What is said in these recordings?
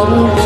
영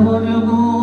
잡으려고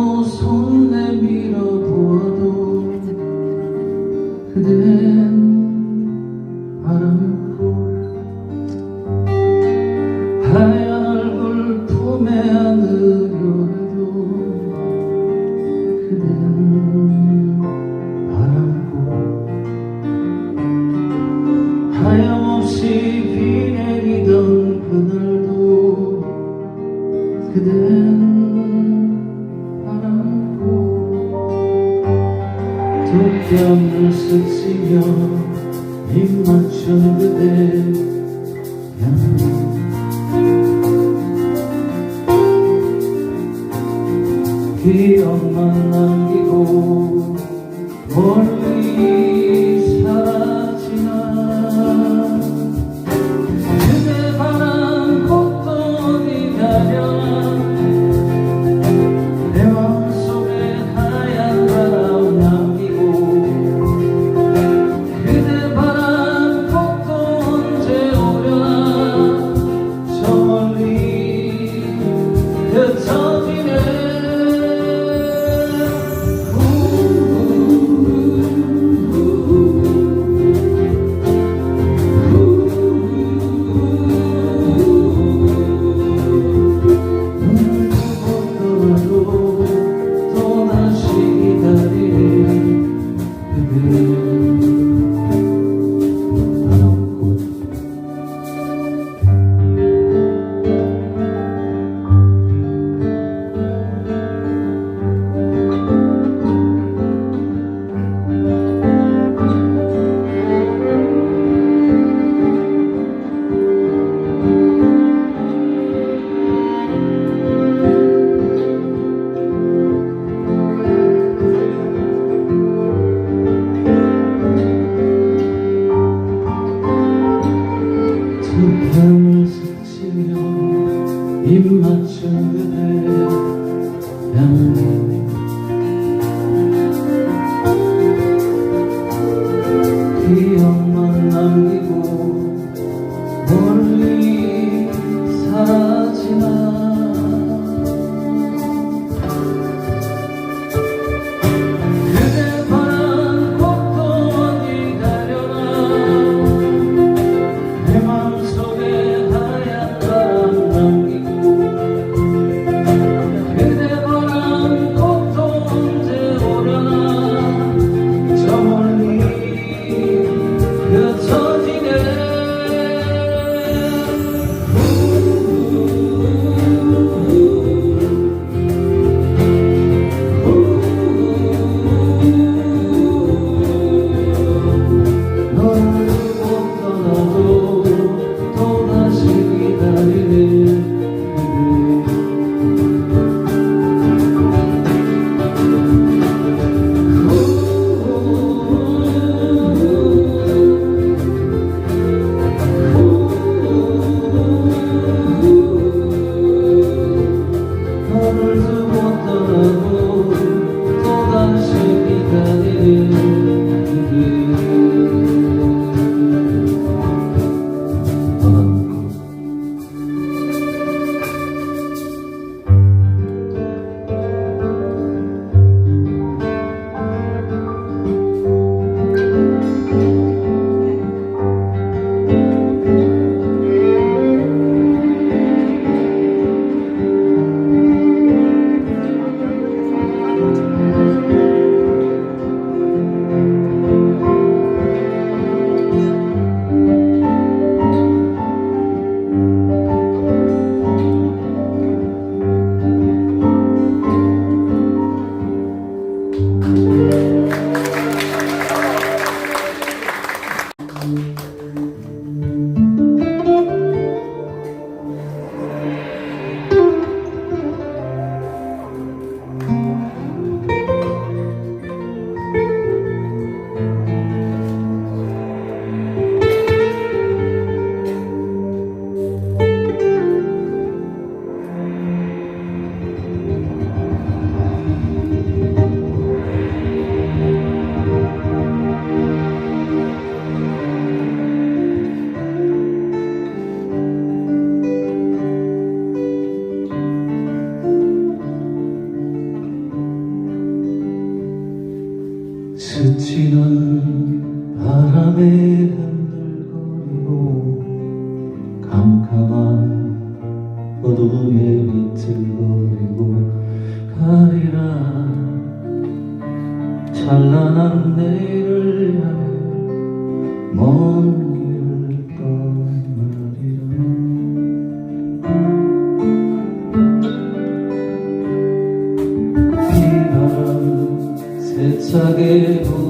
세차게 불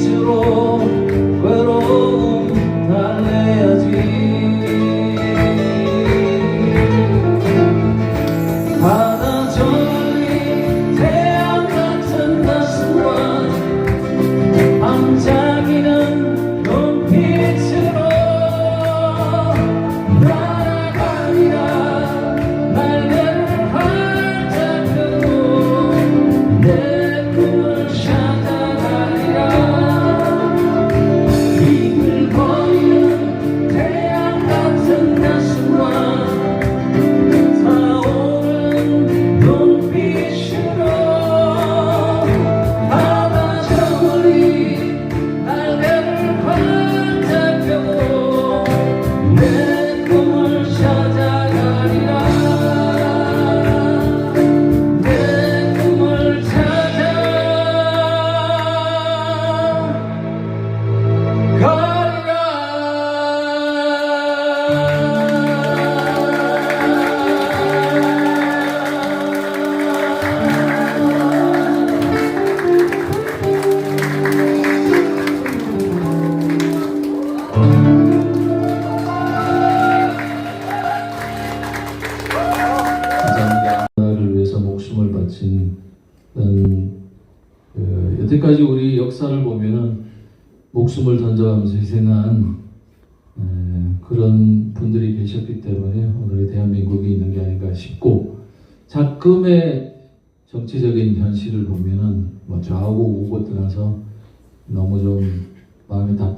별빛으로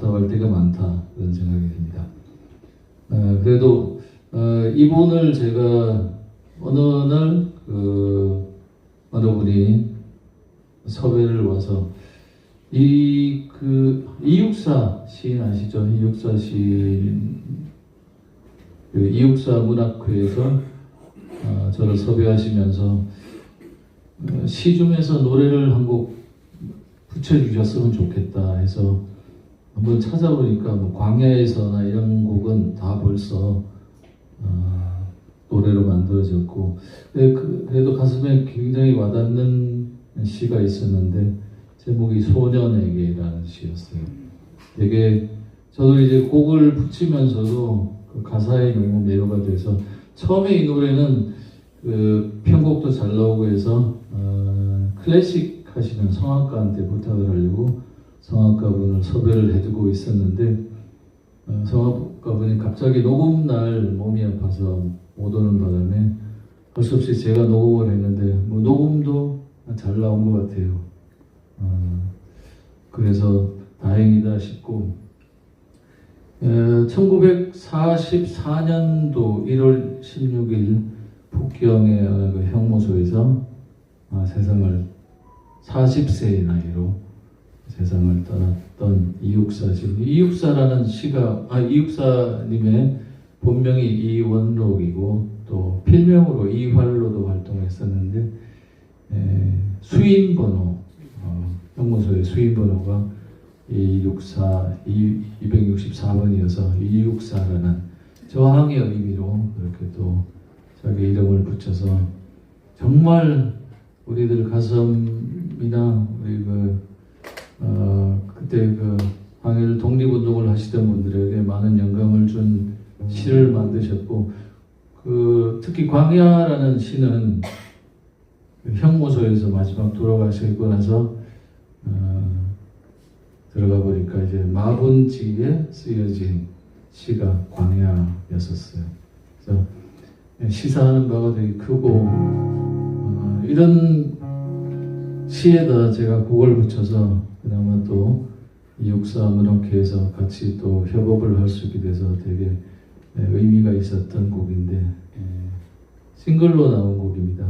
답답할 때가 많다 그런 생각이 듭니다. 에, 그래도 어, 이분을 제가 어느 날 그 어느 분이 섭외를 와서 이 그 이육사 시인 아시죠? 이육사 시인 그 이육사 문학회에서 어, 저를 섭외하시면서 어, 시 중에서 노래를 한 곡 붙여주셨으면 좋겠다 해서 한번 찾아보니까 뭐 광야에서나 이런 곡은 다 벌써 어, 노래로 만들어졌고 네, 그, 그래도 가슴에 굉장히 와닿는 시가 있었는데 제목이 소년에게라는 시였어요. 되게 저도 이제 곡을 붙이면서도 그 가사에 너무 매료가 돼서 처음에 이 노래는 그 편곡 선곡도 잘 나오고 해서 어, 클래식 하시는 성악가한테 부탁을 하려고 성악가분을 섭외를 해두고 있었는데 어, 성악가분이 갑자기 녹음 날 몸이 아파서 못 오는 바람에 할 수 없이 제가 녹음을 했는데 뭐 녹음도 잘 나온 것 같아요. 어, 그래서 다행이다 싶고 1944년도 1월 16일 북경의 어느 그 형무소에서 아, 세상을 40세의 나이로 세상을 떠났던 이육사 씨. 이육사라는 시가 아 이육사님의 본명이 이원록이고 또 필명으로 이활로도 활동했었는데 에, 수인 번호 어, 형무소의 수인 번호가 264 264번이어서 이육사라는 저항의 의미로 이렇게 또 자기 이름을 붙여서 정말 우리들 가슴이나 우리 그 어, 그때 그 항일 하시던 분들에게 많은 영감을 준 시를 만드셨고 그 특히 광야라는 시는 그 형무소에서 마지막 돌아가시고 나서 어, 들어가 보니까 이제 마분지에 쓰여진 시가 광야였었어요. 그래서 시사하는 바가 되게 크고 어, 이런 시에다 제가 곡을 붙여서 그나마 또이 육사 문학회에서 같이 또 협업을 할 수 있게 돼서 되게 예, 의미가 있었던 곡인데 예, 싱글로 나온 곡입니다.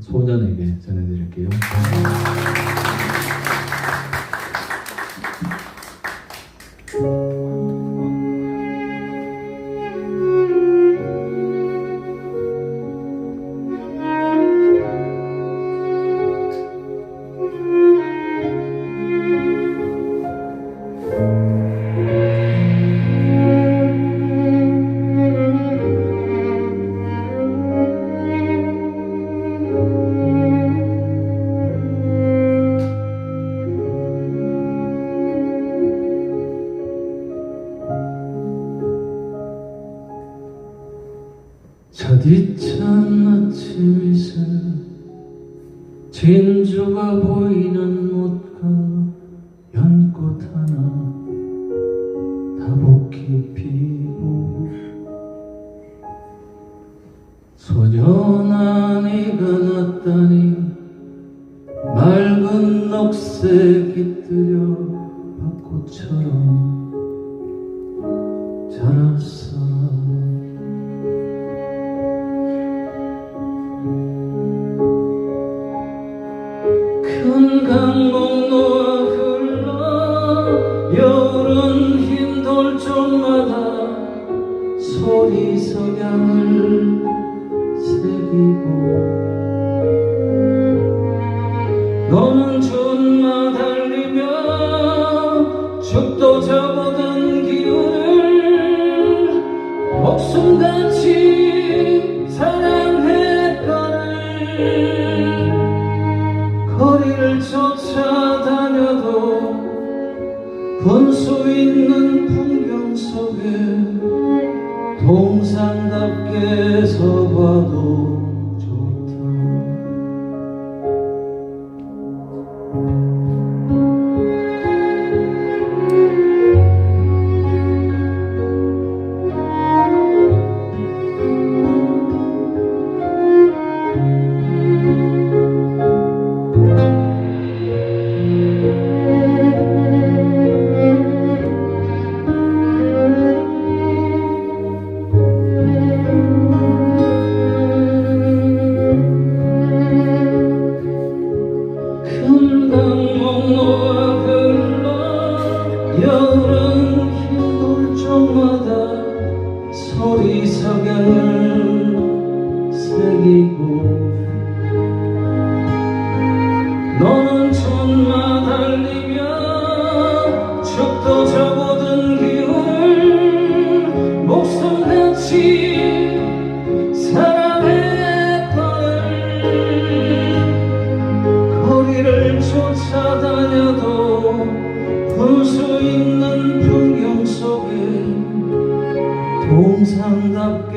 소년에게 전해드릴게요.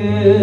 give.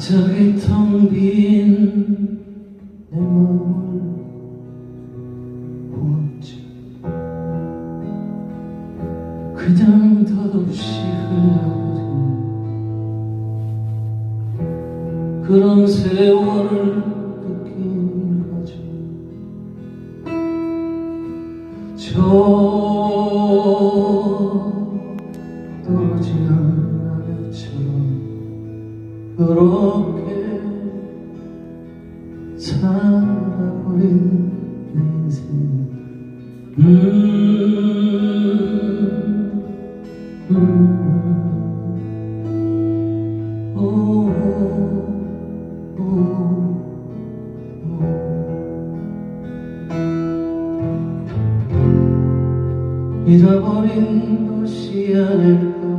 저기 텅 빈 내 몸을 보았지. 그냥 덧없이 흘러 Hallelujah.